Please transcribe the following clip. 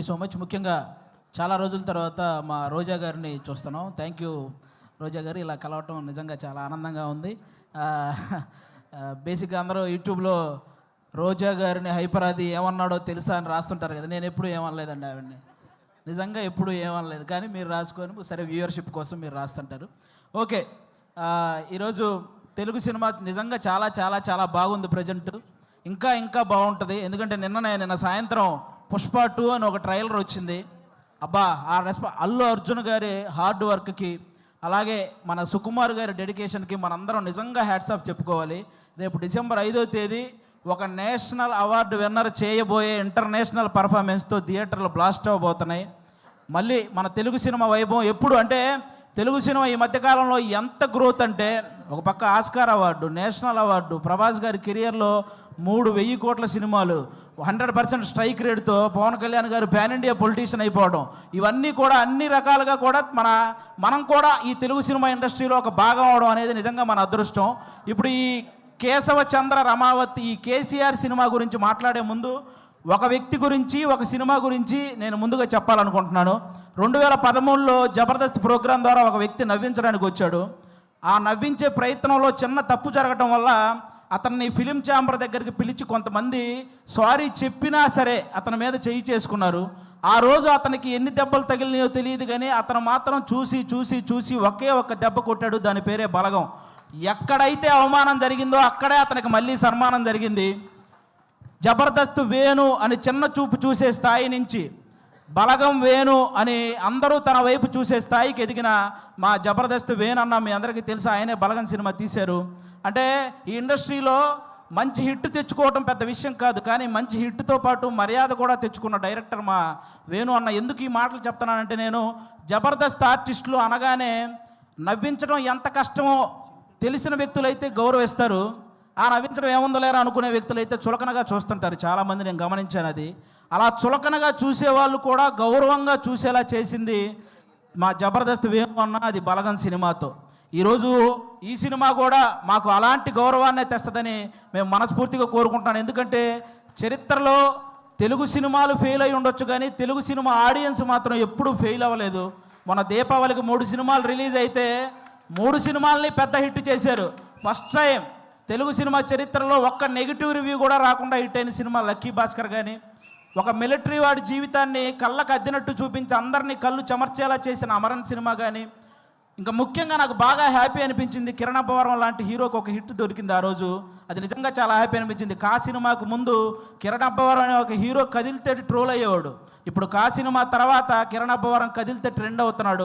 You so much ముఖ్యంగా చాలా రోజుల తర్వాత మా రోజా గారిని చూస్తున్నాం. థ్యాంక్ యూ రోజా గారు. ఇలా కలవటం నిజంగా చాలా ఆనందంగా ఉంది. బేసిక్గా అందరూ యూట్యూబ్లో రోజా గారిని హైపరాది ఏమన్నాడో తెలుసా అని రాస్తుంటారు కదా. నేను ఎప్పుడు ఏమనలేదండి ఆవిడని. నిజంగా ఎప్పుడు ఏమనలేదు. కానీ మీరు రాసుకొని సరే వ్యూవర్షిప్ కోసం మీరు రాస్తుంటారు. ఓకే ఈరోజు తెలుగు సినిమా నిజంగా చాలా చాలా చాలా బాగుంది ప్రజెంట్. ఇంకా ఇంకా బాగుంటుంది. ఎందుకంటే నిన్ననే నిన్న సాయంత్రం పుష్ప టూ అని ఒక ట్రైలర్ వచ్చింది. అబ్బా ఆ రెస్పా అల్లు అర్జున్ గారి హార్డ్ వర్క్కి అలాగే మన సుకుమార్ గారి డెడికేషన్కి మనందరం నిజంగా హ్యాట్స్ ఆఫ్ చెప్పుకోవాలి. రేపు డిసెంబర్ ఐదో తేదీ ఒక నేషనల్ అవార్డు విన్నర్ చేయబోయే ఇంటర్నేషనల్ పర్ఫార్మెన్స్తో థియేటర్లు బ్లాస్ట్ అవ్వబోతున్నాయి. మళ్ళీ మన తెలుగు సినిమా వైభవం ఎప్పుడు అంటే తెలుగు సినిమా ఈ మధ్యకాలంలో ఎంత గ్రోత్ అంటే ఒక పక్క Oscar award national award Prabhas గారి కెరియర్లో మూడు వెయ్యి కోట్ల సినిమాలు. హండ్రెడ్ పర్సెంట్ స్ట్రైక్ రేట్తో పవన్ కళ్యాణ్ గారు పాన్ ఇండియా పొలిటీషియన్ అయిపోవడం. ఇవన్నీ కూడా అన్ని రకాలుగా కూడా మన మనం కూడా ఈ తెలుగు సినిమా ఇండస్ట్రీలో ఒక భాగం అవడం అనేది నిజంగా మన అదృష్టం. ఇప్పుడు ఈ కేశవ చంద్ర రమావతి ఈ కేసీఆర్ సినిమా గురించి మాట్లాడే ముందు ఒక వ్యక్తి గురించి ఒక సినిమా గురించి నేను ముందుగా చెప్పాలనుకుంటున్నాను. రెండు వేల పదమూడులో జబర్దస్త్ ప్రోగ్రాం ద్వారా ఒక వ్యక్తి నవ్వించడానికి వచ్చాడు. ఆ నవ్వించే ప్రయత్నంలో చిన్న తప్పు జరగటం వల్ల అతన్ని ఫిలిం ఛాంబర్ దగ్గరికి పిలిచి కొంతమంది సారీ చెప్పినా సరే అతని మీద చేయి చేసుకున్నారు. ఆ రోజు అతనికి ఎన్ని దెబ్బలు తగిలినాయో తెలియదు కానీ అతను మాత్రం చూసి చూసి చూసి ఒకే ఒక్క దెబ్బ కొట్టాడు. దాని పేరే బలగం. ఎక్కడైతే అవమానం జరిగిందో అక్కడే అతనికి మళ్ళీ సన్మానం జరిగింది. జబర్దస్త్ వేణు అని చిన్న చూపు చూసే స్థాయి నుంచి బలగం వేణు అని అందరూ తన వైపు చూసే స్థాయికి ఎదిగిన మా జబర్దస్త్ వేణు అన్న మీ అందరికీ తెలుసు? ఆయనే బలగం సినిమా తీశారు. అంటే ఈ ఇండస్ట్రీలో మంచి హిట్ తెచ్చుకోవటం పెద్ద విషయం కాదు కానీ మంచి హిట్తో పాటు మర్యాద కూడా తెచ్చుకున్న డైరెక్టర్ మా వేణు అన్న. ఎందుకు ఈ మాటలు చెప్తున్నానంటే నేను జబర్దస్త్ ఆర్టిస్టులు అనగానే నవ్వించడం ఎంత కష్టమో తెలిసిన వ్యక్తులైతే గౌరవిస్తారు. ఆ నవ్వించడం ఏముందో లేరా అనుకునే అయితే చులకనగా చూస్తుంటారు. చాలామంది నేను గమనించాను అది. అలా చులకనగా చూసేవాళ్ళు కూడా గౌరవంగా చూసేలా చేసింది మా జబర్దస్త్ వేము అన్న అది బలగం సినిమాతో. ఈరోజు ఈ సినిమా కూడా మాకు అలాంటి గౌరవాన్నే తెస్తుందని మేము మనస్ఫూర్తిగా కోరుకుంటున్నాను. ఎందుకంటే చరిత్రలో తెలుగు సినిమాలు ఫెయిల్ అయి ఉండొచ్చు కానీ తెలుగు సినిమా ఆడియన్స్ మాత్రం ఎప్పుడూ ఫెయిల్ అవ్వలేదు. మన దీపావళికి మూడు సినిమాలు రిలీజ్ అయితే మూడు సినిమాలని పెద్ద హిట్ చేశారు. ఫస్ట్ టైం తెలుగు సినిమా చరిత్రలో ఒక్క నెగిటివ్ రివ్యూ కూడా రాకుండా హిట్ అయిన సినిమా లక్కీ భాస్కర్ కానీ ఒక మిలిటరీ వాడి జీవితాన్ని కళ్ళకు అద్దినట్టు చూపించి అందరినీ కళ్ళు చెమర్చేలా చేసిన అమరన్ సినిమా కానీ ఇంకా ముఖ్యంగా నాకు బాగా హ్యాపీ అనిపించింది కిరణ్ అబ్బవరం లాంటి హీరోకి ఒక హిట్ దొరికింది ఆ రోజు. అది నిజంగా చాలా హ్యాపీ అనిపించింది. కా సినిమాకు ముందు కిరణ్ అబ్బవరం అనే ఒక హీరో కదిలితే ట్రోల్ అయ్యేవాడు. ఇప్పుడు కా సినిమా తర్వాత కిరణ్ అబ్బవరం కదిలితే ట్రెండ్ అవుతున్నాడు.